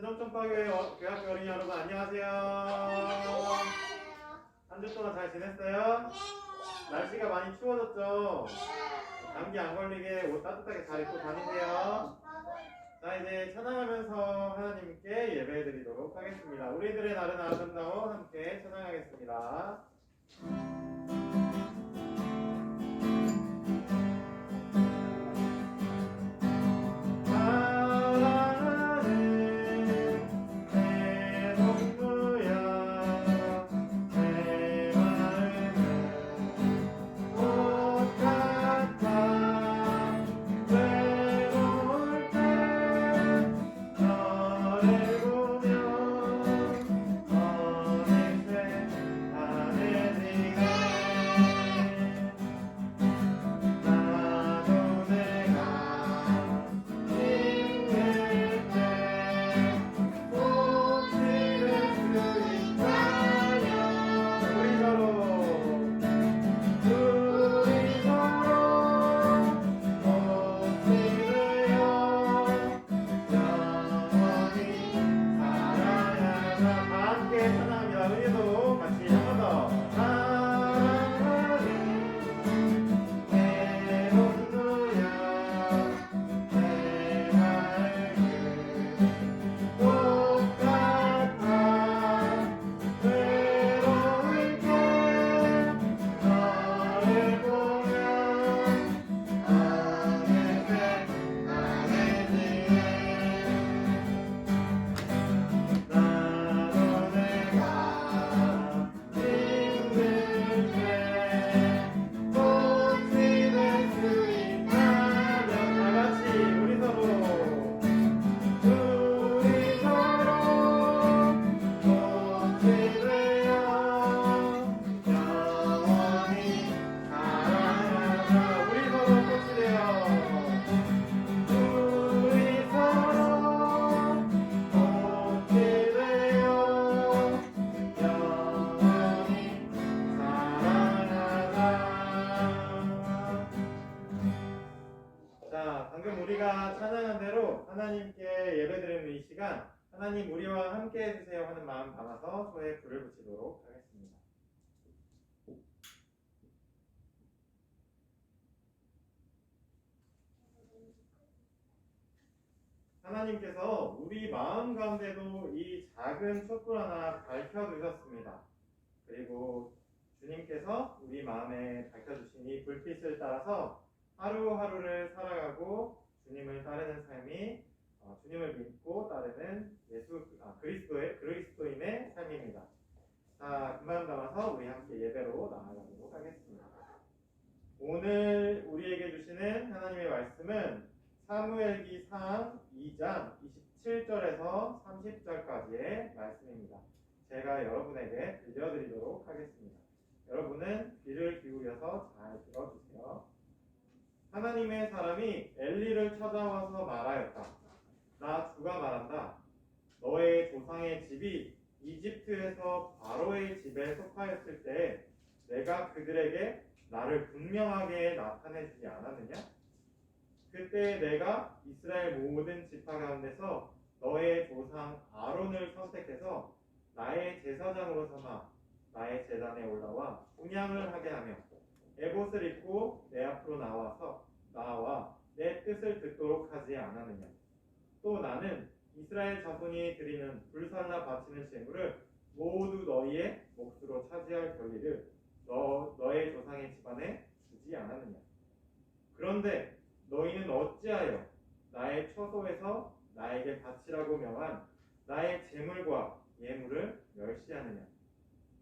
세종점파교회 어- 교학교 어린이 여러분 안녕하세요. 한 주 동안 잘 지냈어요? 날씨가 많이 추워졌죠? 감기 안 걸리게 옷 따뜻하게 잘 입고 다니세요. 자 이제 찬양하면서 하나님께 예배 드리도록 하겠습니다. 우리들의 날은 아름다워 함께 찬양하겠습니다. 담아서 소에 불을 붙이도록 하겠습니다. 하나님께서 우리 마음 가운데도 이 작은 촛불 하나 밝혀 두셨습니다. 그리고 주님께서 우리 마음에 밝혀 주신 이 불빛을 따라서 하루하루를 살아가고 주님을 따르는 삶이 어, 주님을 믿고 따르는 예수 아, 그리스도의 그리스도인의 삶입니다. 자, 그 마음 담아서 우리 함께 예배로 나아가도록 하겠습니다. 오늘 우리에게 주시는 하나님의 말씀은 사무엘기상 2장 27절에서 30절까지의 말씀입니다. 제가 여러분에게 들려드리도록 하겠습니다. 여러분은 귀를 기울여서 잘 들어주세요. 하나님의 사람이 엘리를 찾아와서 말하였다. 나 주가 말한다. 너의 조상의 집이 이집트에서 바로의 집에 속하였을 때 내가 그들에게 나를 분명하게 나타내 주지 않았느냐? 그때 내가 이스라엘 모든 지파 가운데서 너의 조상 아론을 선택해서 나의 제사장으로 삼아 나의 제단에 올라와 분양을 하게 하며 에봇을 입고 내 앞으로 나와서 나와 내 뜻을 듣도록 하지 않았느냐? 또 나는 이스라엘 자손이 드리는 불살라 바치는 제물을 모두 너희의 몫으로 차지할 권리를 너 너의 조상의 집안에 주지 않았느냐? 그런데 너희는 어찌하여 나의 처소에서 나에게 바치라고 명한 나의 제물과 예물을 멸시하느냐?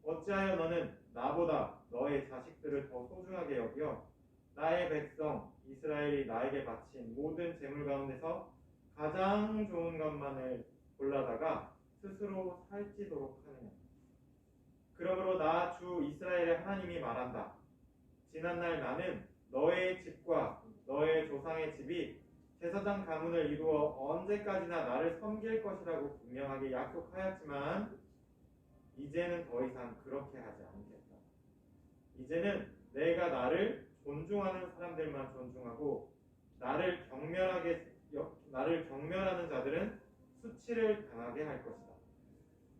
어찌하여 너는 나보다 너의 자식들을 더 소중하게 여겨 나의 백성 이스라엘이 나에게 바친 모든 제물 가운데서 가장 좋은 것만을 골라다가 스스로 살찌도록 하느냐? 그러므로 나 주 이스라엘의 하나님이 말한다. 지난날 나는 너의 집과 너의 조상의 집이 제사장 가문을 이루어 언제까지나 나를 섬길 것이라고 분명하게 약속하였지만 이제는 더 이상 그렇게 하지 않겠다. 이제는 내가 나를 존중하는 사람들만 존중하고 나를 경멸하게 여- 나를 경멸하는 자들은 수치를 당하게 할 것이다.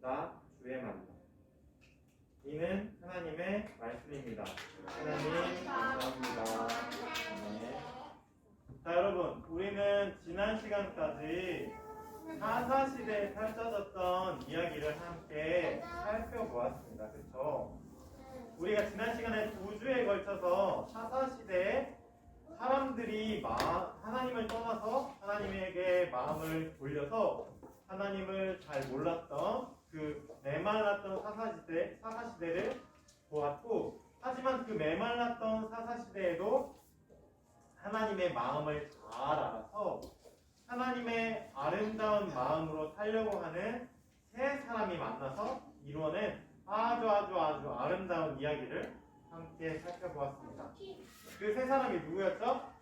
나 주의 말이다. 이는 하나님의 말씀입니다. 하나님 감사합니다. 네. 자 여러분 우리는 지난 시간까지 사사 시대에 펼쳐졌던 이야기를 함께 살펴보았습니다. 그렇죠? 우리가 지난 시간에 두 주에 걸쳐서 사사 시대에 사람들이 마, 하나님을 떠나서 하나님에게 마음을 돌려서 하나님을 잘 몰랐던 그 메말랐던 사사 시대 사사 시대를 보았고 하지만 그 메말랐던 사사 시대에도 하나님의 마음을 잘 알아서 하나님의 아름다운 마음으로 살려고 하는 세 사람이 만나서 이루어낸 아주 아주 아주 아름다운 이야기를 함께 살펴보았습니다. 그 세 사람이 누구였죠?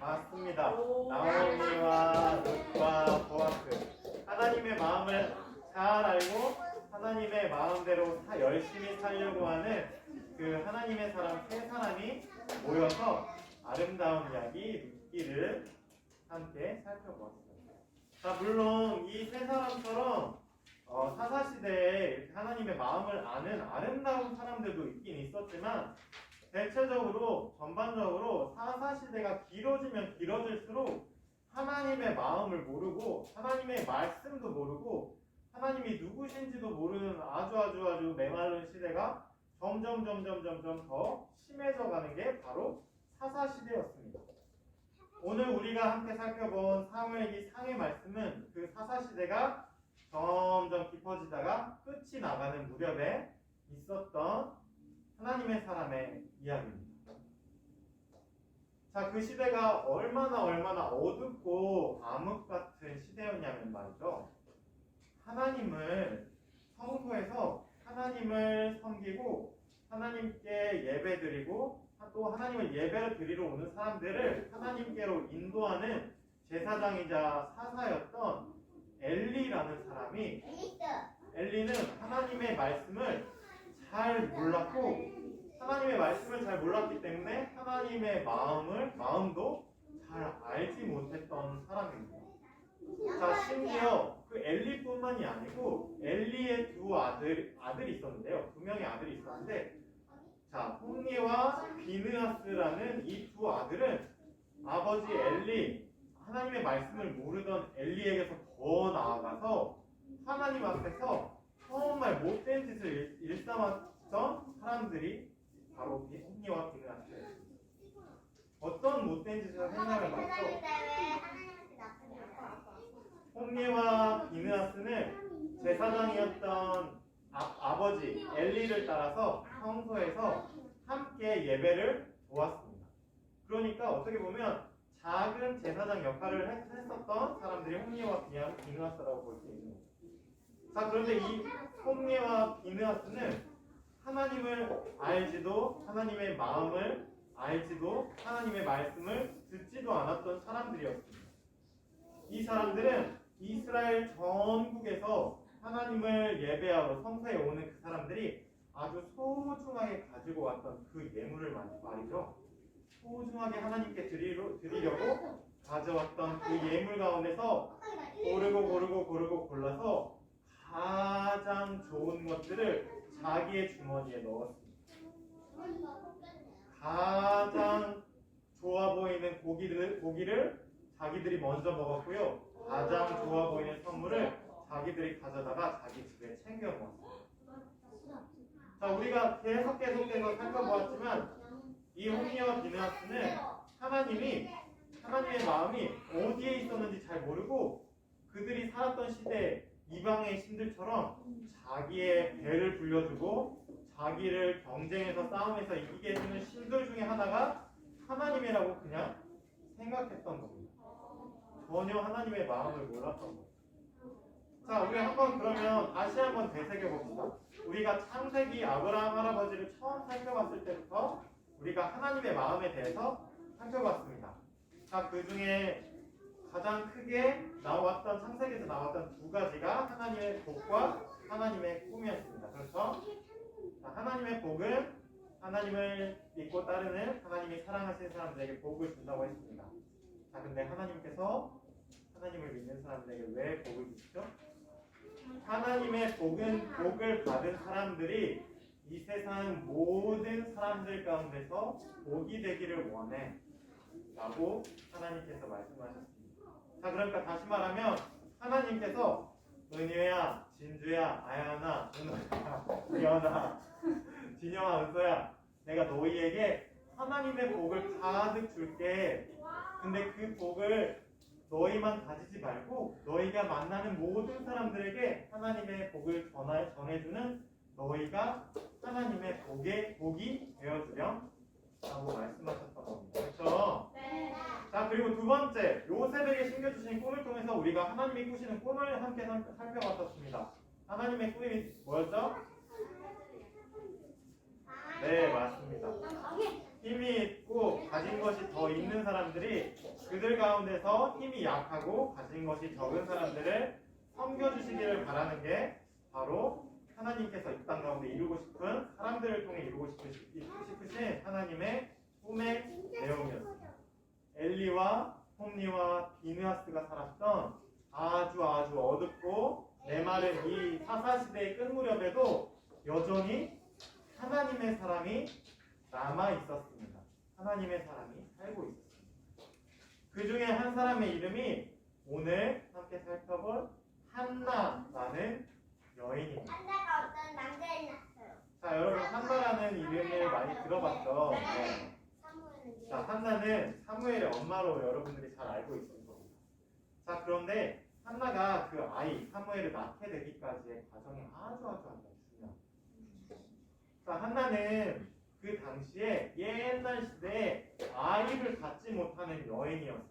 맞습니다. 나오미와 룻과 보아스. 하나님의 마음을 잘 알고 하나님의 마음대로 사- 열심히 살려고 하는 그 하나님의 사람 세 사람이 모여서 아름다운 이야기 룻기를 함께 살펴보았습니다. 자, 물론 이 세 사람처럼 어, 사사시대에 하나님의 마음을 아는 아름다운 사람들도 있긴 있었지만 대체적으로 전반적으로 사사시대가 길어지면 길어질수록 하나님의 마음을 모르고 하나님의 말씀도 모르고 하나님이 누구신지도 모르는 아주 아주 아주 메마른 시대가 점점 점점 점점 더 심해져 가는 게 바로 사사시대였습니다. 오늘 우리가 함께 살펴본 사무엘기 상의 말씀은 그 사사시대가 점점 깊어지다가 끝이 나가는 무렵에 있었던 하나님의 사람의 이야기입니다. 자, 그 시대가 얼마나 얼마나 어둡고 암흑 같은 시대였냐면 말이죠. 하나님을 성소에서 하나님을 섬기고 하나님께 예배드리고 또 하나님을 예배를 드리러 오는 사람들을 하나님께로 인도하는 제사장이자 사사였던 엘리라는 사람이. 엘리는 하나님의 말씀을 잘 몰랐고 하나님의 말씀을 잘 몰랐기 때문에 하나님의 마음을 마음도 잘 알지 못했던 사람입니다. 자 심지어 그 엘리뿐만이 아니고 엘리의 두 아들 아들이 있었는데요. 두 명의 아들이 있었는데 자 홈니와 비느하스라는 이 두 아들은 아버지 엘리 하나님의 말씀을 모르던 엘리에게서 더 나아가서 하나님 앞에서 정말 못된 짓을 일- 일삼았던 사람들이 바로 비- 홈니와 비느하스예요. 어떤 못된 짓을. 하나님한테 나쁘냐? 홈니와 비느하스는 제사장이었던 아, 버지 엘리를 따라서 성소에서 함께 예배를 도왔습니다. 그러니까 어떻게 보면 작은 제사장 역할을 했- 했었던 사람들이 비느- 비느하스라고 볼 수 있는 거죠. 자 그런데 이 홈니와 비느하스는 하나님을 알지도 하나님의 마음을 알지도 하나님의 말씀을 듣지도 않았던 사람들이었습니다. 이 사람들은 이스라엘 전국에서 하나님을 예배하러 성소에 오는 그 사람들이 아주 소중하게 가지고 왔던 그 예물을 말- 말이죠. 소중하게 하나님께 드리려, 드리려고 가져왔던 그 예물 가운데서 고르고 고르고 고르고 골라서 것들을 자기의 주머니에 넣었습니다. 가장 좋아 보이는 고기를, 고기를 자기들이 먼저 먹었고요. 가장 좋아 보이는 선물을 자기들이 가져다가 자기 집에 챙겨 먹었습니다. 자, 우리가 계속 계속해서 살펴보았지만 이 홈리와 비느하스는 하나님이 하나님의 마음이 어디에 있었는지 잘 모르고 그들이 살았던 시대 이방의 신들처럼 자기의 배를 불려주고 자기를 경쟁에서 싸움에서 이기게 해주는 신들 중에 하나가 하나님이라고 그냥 생각했던 겁니다. 전혀 하나님의 마음을 몰랐던 겁니다. 자, 우리 한번 그러면 다시 한번 되새겨 봅시다. 우리가 창세기 아브라함 할아버지를 처음 살펴봤을 때부터 우리가 하나님의 마음에 대해서 살펴봤습니다. 자, 그 중에 가장 크게 나왔던 창세기에서 나왔던 두 가지가 하나님의 복과 하나님의 꿈이었습니다. 그렇죠? 자, 하나님의 복은 하나님을 믿고 따르는 하나님이 사랑하시는 사람들에게 복을 준다고 했습니다. 자, 근데 하나님께서 하나님을 믿는 사람들에게 왜 복을 주시죠? 하나님의 복은 복을 받은 사람들이 이 세상 모든 사람들 가운데서 복이 되기를 원해 라고 하나님께서 말씀하셨습니다. 자 그러니까 다시 말하면 하나님께서 은유야, 진주야, 아연아, 은호야, 우연아, 진영아, 은서야 내가 너희에게 하나님의 복을 가득 줄게. 근데 그 복을 너희만 가지지 말고 너희가 만나는 모든 사람들에게 하나님의 복을 전해주는 너희가 하나님의 복의 복이 되어주렴 라고 말씀하셨던 겁니다. 그렇죠? 네. 자 그리고 두 번째 요셉에게 심겨주신 꿈을 통해서 우리가 하나님이 꾸시는 꿈을 함께 살- 살펴봤었습니다. 하나님의 꿈이 뭐였죠? 네 맞습니다. 힘이 있고 가진 것이 더 있는 사람들이 그들 가운데서 힘이 약하고 가진 것이 적은 사람들을 섬겨주시기를 바라는 게 바로 하나님께서 이 땅 가운데 이루고 싶은 사람들을 통해 이루고 싶으신 하나님의 꿈의 내용이었습니다. 엘리와 홈리와 비느하스가 살았던 아주 아주 어둡고 메마른 이 사사시대의 끝 무렵에도 여전히 하나님의 사람이 남아 있었습니다. 하나님의 사람이 살고 있었습니다. 그 중에 한 사람의 이름이 오늘 함께 살펴볼 한나라는 여인입니다. 한자가 어떤 남자애 낳았어요. 자, 여러분 한나라는 이름을 많이 들어봤죠? 네. 사무엘은 자, 한나는 사무엘의 엄마로 여러분들이 잘 알고 있을 겁니다. 자, 그런데 한나가 그 아이 사무엘을 낳게 되기까지의 과정이 아주 아주 아주 중요합니다. 자, 한나는 그 당시에 옛날 시대에 아이를 갖지 못하는 여인이었습니다.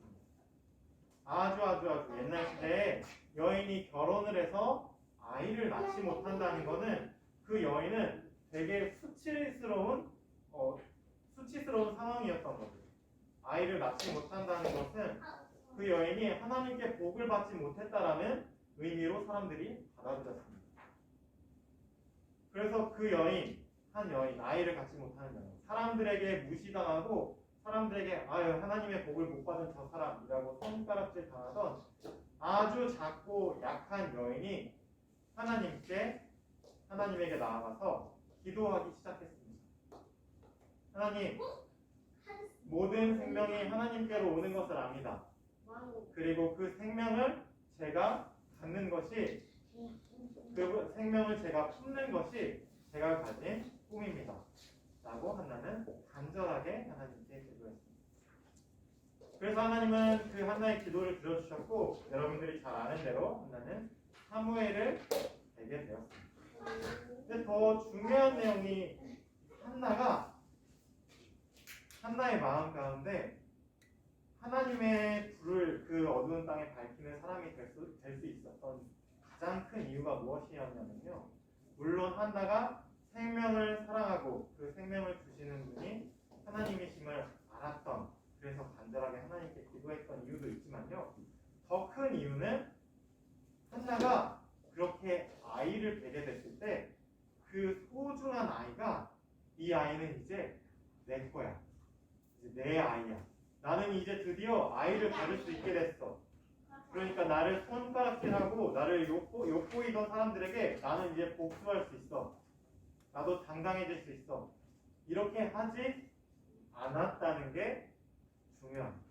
아주 아주 아주 옛날 시대에 여인이 결혼을 해서 아이를 낳지 못한다는 것은 그 여인은 되게 수치스러운 어, 수치스러운 상황이었던 거죠. 아이를 낳지 못한다는 것은 그 여인이 하나님께 복을 받지 못했다라는 의미로 사람들이 받아들였습니다. 그래서 그 여인, 한 여인, 아이를 갖지 못하는 여인, 사람들에게 무시당하고 사람들에게 아유 하나님의 복을 못 받은 저 사람이라고 손가락질 당하던 아주 작고 약한 여인이 하나님께 하나님에게 나아가서 기도하기 시작했습니다. 하나님, 모든 생명이 하나님께로 오는 것을 압니다. 그리고 그 생명을 제가 갖는 것이 그 생명을 제가 품는 것이 제가 가진 꿈입니다. 라고 한나는 간절하게 하나님께 기도했습니다. 그래서 하나님은 그 한나의 기도를 들어주셨고 여러분들이 잘 아는 대로 한나는 사무엘을 되게 되었습니다. 근데 더 중요한 내용이 한나가 한나의 마음 가운데 하나님의 불을 그 어두운 땅에 밝히는 사람이 될 수 될 수 있었던 가장 큰 이유가 무엇이었냐면요. 물론 한나가 생명을 사랑하고 그 생명을 주시는 분이 하나님이심을 알았던 그래서 간절하게 하나님께 기도했던 이유도 있지만요. 더 큰 이유는 한나가 그렇게 아이를 베게 됐을 때 그 소중한 아이가 이 아이는 이제 내 거야. 이제 내 아이야. 나는 이제 드디어 아이를 가질 수 있게 됐어. 그러니까 나를 손가락질하고 나를 욕보, 욕보이던 사람들에게 나는 이제 복수할 수 있어. 나도 당당해질 수 있어. 이렇게 하지 않았다는 게 중요합니다.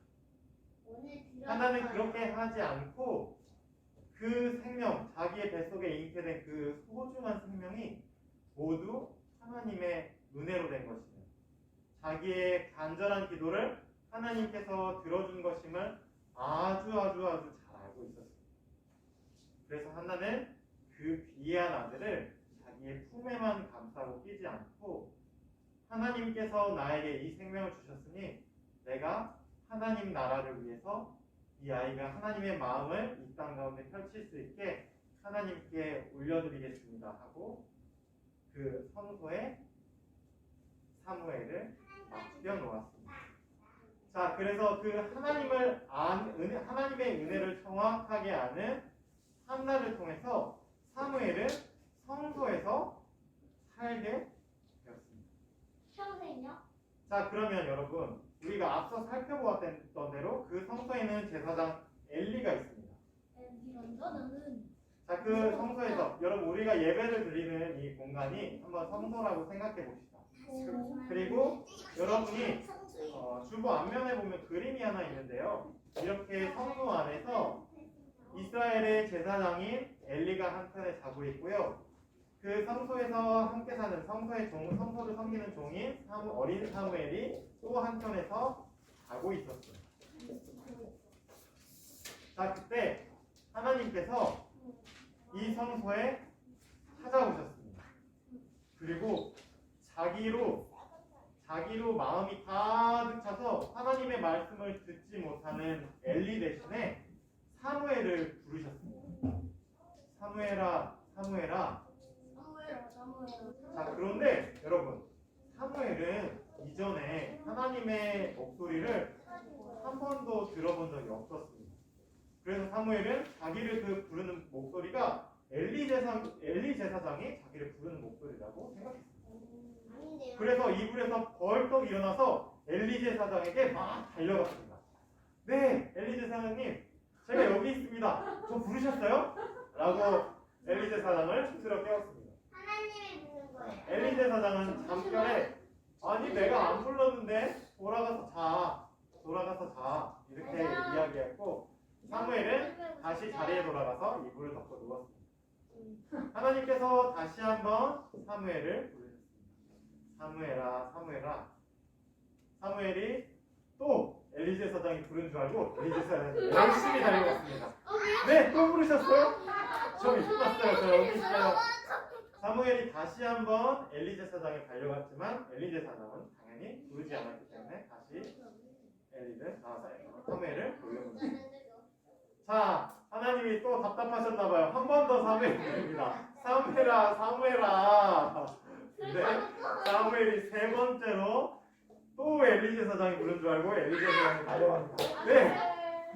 하나는 그렇게 하지 않고 그 생명, 자기의 뱃속에 잉태된 그 소중한 생명이 모두 하나님의 은혜로 된 것이며 자기의 간절한 기도를 하나님께서 들어준 것임을 아주 아주 아주 잘 알고 있었습니다. 그래서 한나는 그 귀한 아들을 자기의 품에만 감싸고 끼지 않고 하나님께서 나에게 이 생명을 주셨으니 내가 하나님 나라를 위해서 이 아이가 하나님의 마음을 이 땅 가운데 펼칠 수 있게 하나님께 올려드리겠습니다 하고 그 성소에 사무엘을 맡겨 놓았습니다. 자, 그래서 그 하나님을 안, 은혜, 하나님의 은혜를 정확하게 아는 한나를 통해서 사무엘은 성소에서 살게 되었습니다. 평생요? 자, 그러면 여러분, 우리가 앞서 살펴보았던 대로 그 성소에는 제사장 엘리가 있습니다. 그 성소에서 여러분 우리가 예배를 드리는 이 공간이 한번 성소라고 생각해 봅시다. 그리고 여러분이 어, 주보 앞면에 보면 그림이 하나 있는데요. 이렇게 성소 안에서 이스라엘의 제사장인 엘리가 한편에 자고 있고요. 그 성소에서 함께 사는 성소의 종, 성소를 섬기는 종인 사무- 어린 사무엘이 또 한편에서 자고 있었어요. 자, 그때 하나님께서 이 성소에 찾아오셨습니다. 그리고 자기로 자기로 마음이 가득 차서 하나님의 말씀을 듣지 못하는 엘리 대신에 사무엘을 부르셨습니다. 사무엘아, 사무엘아. 자, 그런데 여러분, 사무엘은 이전에 하나님의 목소리를 한 번도 들어본 적이 없었습니다. 그래서 사무엘은 자기를 그 부르는 목소리가 엘리 제사 엘리 제사장이 자기를 부르는 목소리라고 생각했습니다. 그래서 이불에서 벌떡 일어나서 엘리 제사장에게 막 달려갔습니다. 네, 엘리 제사장님, 제가 여기 있습니다. 저 부르셨어요? 라고 엘리 제사장을 스스로 깨웠습니다. 하나님이 부른 거예요. 엘리 제 사장은 잠결에 아니 내가 안 불렀는데 돌아가서 자, 돌아가서 자 이렇게 이야기했고 사무엘은 다시 자리에 돌아가서 이불을 덮고 누웠습니다. 하나님께서 다시 한번 사무엘을 부르셨습니다. 사무엘아, 사무엘아. 사무엘이 또 엘리제 사장이 부른 줄 알고 엘리제 사장이 열심히 달려갔습니다. 네, 또 부르셨어요? 저 있었어요. 저 여기 있어요. 사무엘이 다시 한번 엘리제 사장에 달려갔지만 엘리제 사장은 당연히 부르지 않았기 때문에 다시 엘리제 아, 사무엘을 돌려보냅니다. 자, 하나님이 또 답답하셨나봐요. 한 번 더 사무엘 부릅니다. 사무엘아, 사무엘아. 네, 사무엘이 세 번째로 또 엘리제 사장이 부른 줄 알고 엘리제 사장이 달려갑니다. 네,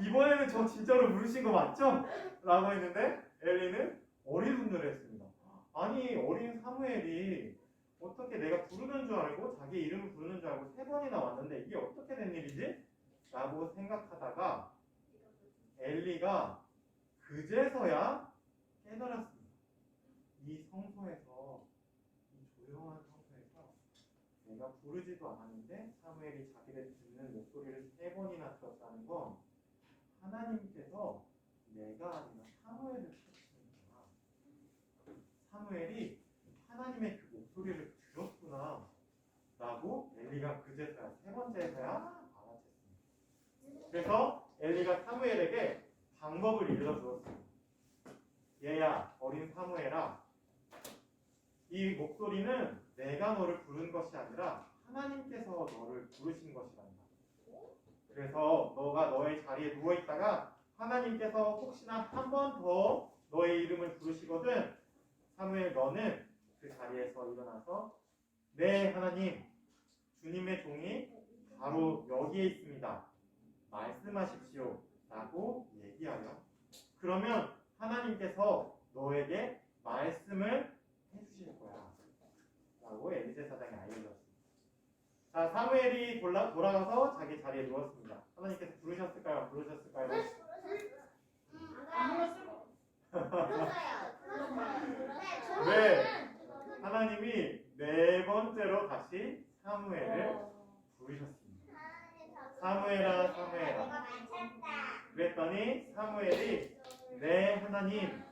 이번에는 저 진짜로 부르신 거 맞죠? 라고 했는데 엘리는 어리둥절했습니다. 아니, 어린 사무엘이 어떻게 내가 부르는 줄 알고 자기 이름을 부르는 줄 알고 세 번이나 왔는데 이게 어떻게 된 일이지? 라고 생각하다가 엘리가 그제서야 깨달았습니다. 이 성소에서 이 조용한 성소에서 내가 부르지도 않았는데 사무엘이 자기를 듣는 목소리를 세 번이나 들었다는 건 하나님께서 내가 아니라 사무엘을. 사무엘이 하나님의 그 목소리를 들었구나. 라고 엘리가 그제서야 세 번째서야 알아챘습니다. 그래서 엘리가 사무엘에게 방법을 일러주었습니다. 얘야, 어린 사무엘아, 이 목소리는 내가 너를 부른 것이 아니라 하나님께서 너를 부르신 것이란다. 그래서 너가 너의 자리에 누워 있다가 하나님께서 혹시나 한 번 더 너의 이름을 부르시거든 사무엘 너는 그 자리에서 일어나서 네 하나님 주님의 종이 바로 여기에 있습니다. 말씀하십시오. 라고 얘기하여 그러면 하나님께서 너에게 말씀을 해주실 거야. 라고 엘리제 사장이 알려줬습니다. 자, 사무엘이 돌아, 돌아가서 자기 자리에 누웠습니다. 하나님께서 부르셨을까요? 부르셨을까요? 네. 하나님이 네 번째로 다시 사무엘을 부르셨습니다. 사무엘아, 사무엘아. 그랬더니 사무엘이 네 하나님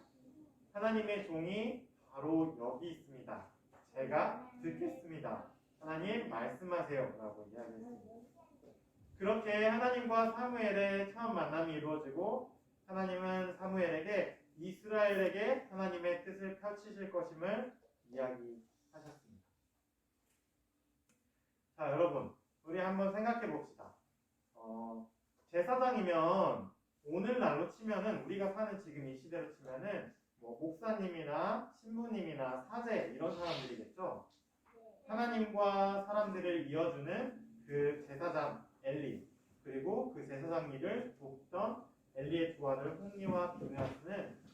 하나님의 종이 바로 여기 있습니다. 제가 듣겠습니다. 하나님 말씀하세요. 라고 이야기했습니다. 그렇게 하나님과 사무엘의 처음 만남이 이루어지고 하나님은 사무엘에게 이스라엘에게 하나님의 뜻을 펼치실 것임을 이야기하셨습니다. 자, 여러분, 우리 한번 생각해 봅시다. 어, 제사장이면 오늘날로 치면은 우리가 사는 지금 이 시대로 치면은 뭐 목사님이나 신부님이나 사제 이런 사람들이겠죠. 하나님과 사람들을 이어주는 그 제사장 엘리 그리고 그 제사장 일을 돕던 엘리의 두 아들 홍리와 비느하스는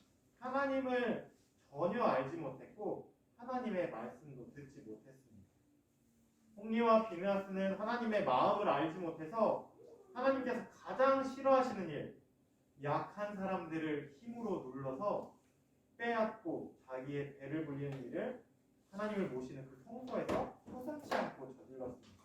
하나님을 전혀 알지 못했고 하나님의 말씀도 듣지 못했습니다. 홍리와 비느하스는 하나님의 마음을 알지 못해서 하나님께서 가장 싫어하시는 일, 약한 사람들을 힘으로 눌러서 빼앗고 자기의 배를 불리는 일을 하나님을 모시는 그 성소에서 서슴치 않고 저질렀습니다.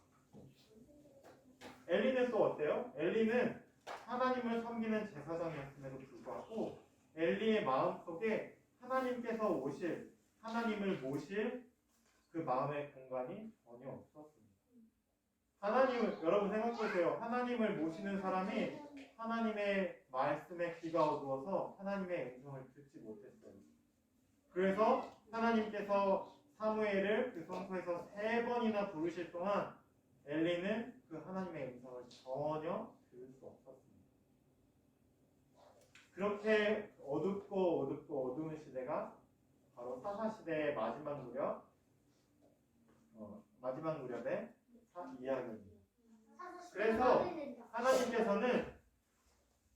엘리는 또 어때요? 엘리는 하나님을 섬기는 제사장이었음에도 불구하고 엘리의 마음속에 하나님께서 오실 하나님을 모실 그 마음의 공간이 전혀 없었습니다. 하나님을 여러분 생각해 보세요. 하나님을 모시는 사람이 하나님의 말씀에 귀가 어두워서 하나님의 음성을 듣지 못했어요. 그래서 하나님께서 사무엘을 그 성소에서 세 번이나 부르실 동안 엘리는 그 하나님의 음성을 전혀 들을 수 없었습니다. 그렇게 어둡고 어둡고 어두운 시대가 바로 사사 시대의 마지막 무렵, 어, 마지막 무렵의 사- 이야기입니다. 그래서 하나님께서는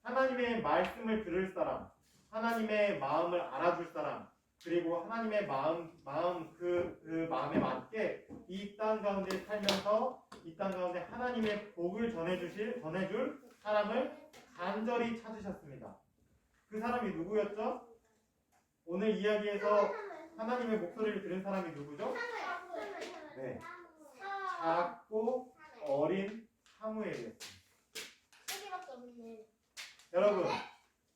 하나님의 말씀을 들을 사람, 하나님의 마음을 알아줄 사람, 그리고 하나님의 마음, 마음 그, 그 마음에 맞게 이 땅 가운데 살면서 이 땅 가운데 하나님의 복을 전해주실, 전해줄 사람을 간절히 찾으셨습니다. 그 사람이 누구였죠? 오늘 이야기에서 하나님의 목소리를 들은 사람이 누구죠? 네. 작고 어린 사무엘이었습니다. 여러분,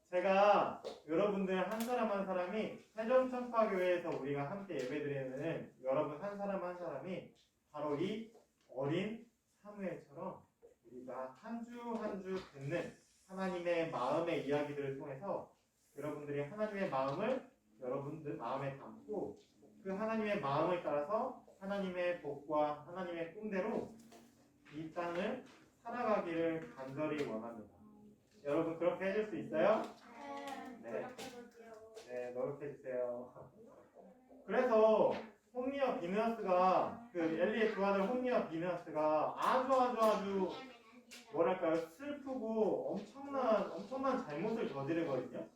제가 여러분들 한 사람 한 사람이 세종천파교회에서 우리가 함께 예배드리는 여러분 한 사람 한 사람이 바로 이 어린 사무엘처럼 우리가 한 주 한 주 듣는 하나님의 마음의 이야기들을 통해서 여러분들이 하나님의 마음을 여러분들 마음에 담고 그 하나님의 마음을 따라서 하나님의 복과 하나님의 꿈대로 이 땅을 살아가기를 간절히 원합니다. 여러분 그렇게 해줄 수 있어요? 네. 네, 노력해 주세요. 그래서 홈리와 비누아스가 그 엘리의 두 아들 홈리와 비누아스가 아주 아주 아주 뭐랄까요 슬프고 엄청난 엄청난 잘못을 저지르거든요.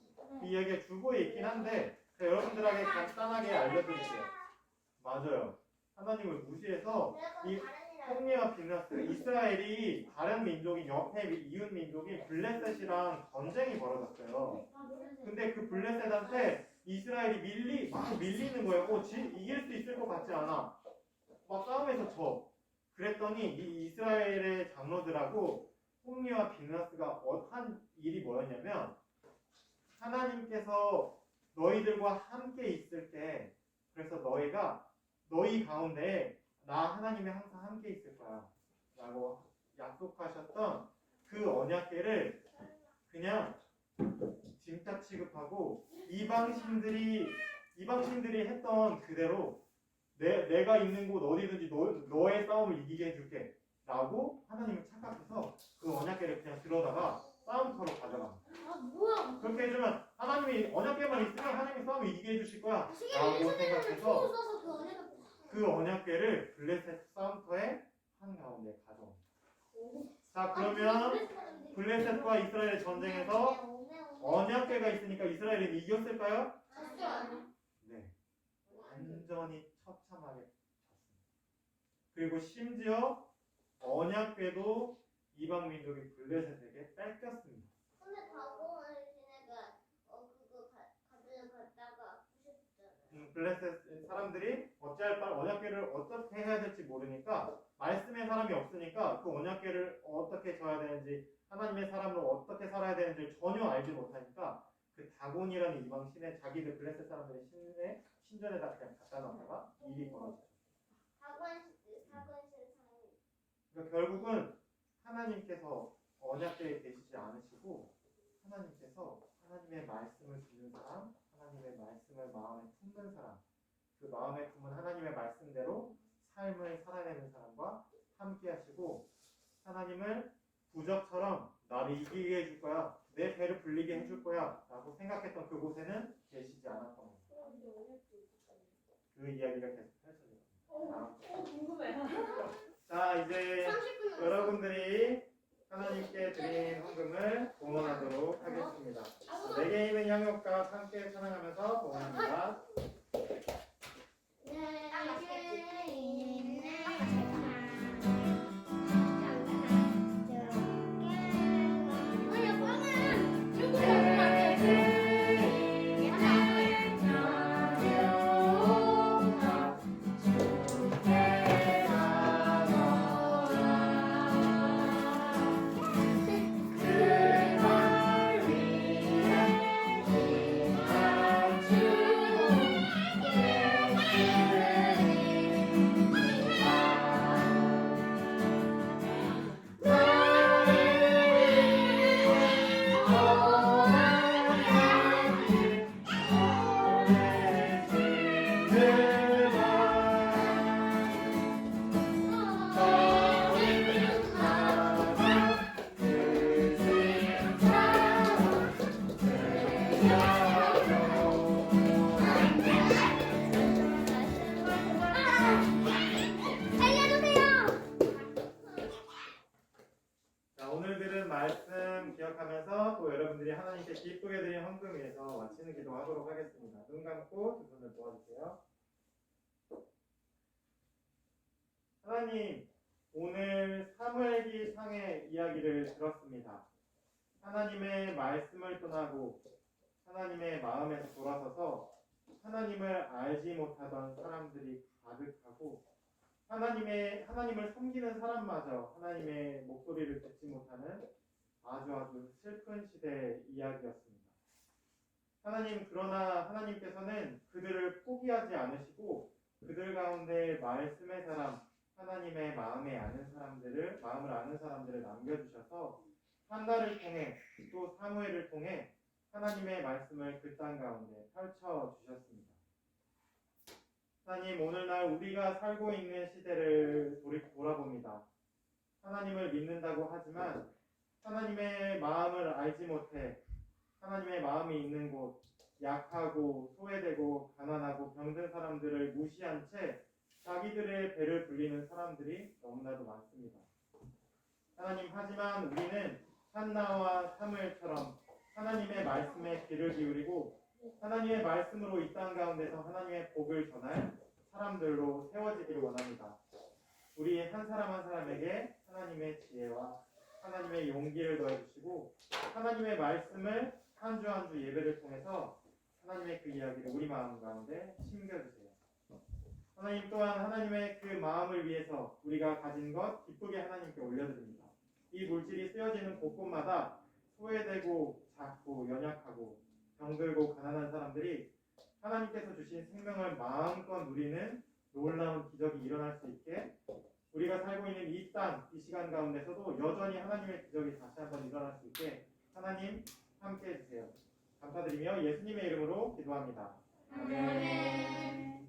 이 이야기가 주보에 있긴 한데 제가 여러분들에게 간단하게 알려드릴게요. 맞아요. 하나님을 무시해서 이 홈리와 비누아스 이스라엘이 다른 민족인 옆에 이웃 민족인 블레셋이랑 전쟁이 벌어졌어요. 근데 그 블레셋한테 이스라엘이 밀리 막 밀리는 거예요. 어, 지, 이길 수 있을 것 같지 않아. 막 싸움에서 져. 그랬더니 이 이스라엘의 장로들하고 홈리와 비누아스가 어- 한 일이 뭐였냐면 하나님께서 너희들과 함께 있을 때 그래서 너희가 너희 가운데 나 하나님이 항상 함께 있을 거야 라고 약속하셨던 그 언약계를 그냥 짐작 취급하고 이방신들이 이방신들이 했던 그대로 내, 내가 있는 곳 어디든지 너, 너의 싸움을 이기게 해줄게. 라고 하나님을 착각해서 그 언약계를 그냥 들어다가 싸움터로 가져갑니다. 그렇게 해주면 하나님이 언약계만 있으면 하나님이 싸움을 이기게 해주실 거야. 라고 생각해서 그 언약계를 블레셋 싸움터에 한가운데 가져옵니다. 자 그러면 블레셋과 이스라엘의 전쟁에서 언약계가 있으니까 이스라엘이 이겼을까요? 네. 완전히 처참하게 졌습니다. 그리고 심지어 언약궤도 이방 민족이 블레셋에게 뺏겼습니다. 근데 과거는 걔네가 어 그거 가- 가지러 갔다가 부셨잖아요. 음, 블레셋 사람들이 어찌할 바를 언약궤를 어떻게 해야 될지 모르니까 말씀의 사람이 없으니까 그 언약궤를 어떻게 져야 되는지 하나님의 사람으로 어떻게 살아야 되는지 전혀 알지 못하니까 그 다곤이라는 이방 신에 자기들 블레셋 사람들의 신의 신전에다 그냥 갖다 놨다가 일이 벌어졌죠. 학원 학원실 상이 그러니까 결국은 하나님께서 언약궤에 계시지 않으시고 하나님께서 하나님의 말씀을 듣는 사람, 하나님의 말씀을 마음에 품는 사람, 그 마음에 품은 하나님의 말씀대로 삶을 살아내는 사람과 함께 하시고 하나님을 부적처럼 나를 이기게 해줄 거야, 내 배를 불리게 해줄 거야 라고 생각했던 그곳에는 계시지 않았던 겁니다. 그 이야기가 계속 펼쳐집니다. 다음. 궁금해. 자 이제 30분 여러분들이 하나님께 드린 헌금을 봉헌하도록 하겠습니다. 내게 있는 향유과 함께 찬양하면서 봉헌합니다. 기도하도록 하겠습니다. 눈 감고 두 손을 모아주세요. 하나님, 오늘 사무엘기 상의 이야기를 들었습니다. 하나님의 말씀을 떠나고 하나님의 마음에서 돌아서서 하나님을 알지 못하던 사람들이 가득하고 하나님의 하나님을 섬기는 사람마저 하나님의 목소리를 듣지 못하는 아주 아주 슬픈 시대의 이야기였습니다. 하나님 그러나 하나님께서는 그들을 포기하지 않으시고 그들 가운데 말씀의 사람 하나님의 마음에 아는 사람들을 마음을 아는 사람들을 남겨주셔서 한나를 통해 또 사무엘을 통해 하나님의 말씀을 그 땅 가운데 펼쳐 주셨습니다. 하나님 오늘날 우리가 살고 있는 시대를 돌아봅니다. 하나님을 믿는다고 하지만 하나님의 마음을 알지 못해 하나님의 마음이 있는 곳 약하고 소외되고 가난하고 병든 사람들을 무시한 채 자기들의 배를 불리는 사람들이 너무나도 많습니다. 하나님 하지만 우리는 한나와 사무엘처럼 하나님의 말씀에 귀를 기울이고 하나님의 말씀으로 이 땅 가운데서 하나님의 복을 전할 사람들로 세워지기를 원합니다. 우리 한 사람 한 사람에게 하나님의 지혜와 하나님의 용기를 더해주시고 하나님의 말씀을 한 주 한 주 예배를 통해서 하나님의 그 이야기를 우리 마음 가운데 심겨주세요. 하나님 또한 하나님의 그 마음을 위해서 우리가 가진 것 기쁘게 하나님께 올려드립니다. 이 물질이 쓰여지는 곳곳마다 소외되고 작고 연약하고 병들고 가난한 사람들이 하나님께서 주신 생명을 마음껏 누리는 놀라운 기적이 일어날 수 있게 우리가 살고 있는 이 땅, 이 시간 가운데서도 여전히 하나님의 기적이 다시 한번 일어날 수 있게 하나님 함께 해주세요. 감사드리며 예수님의 이름으로 기도합니다. 아멘.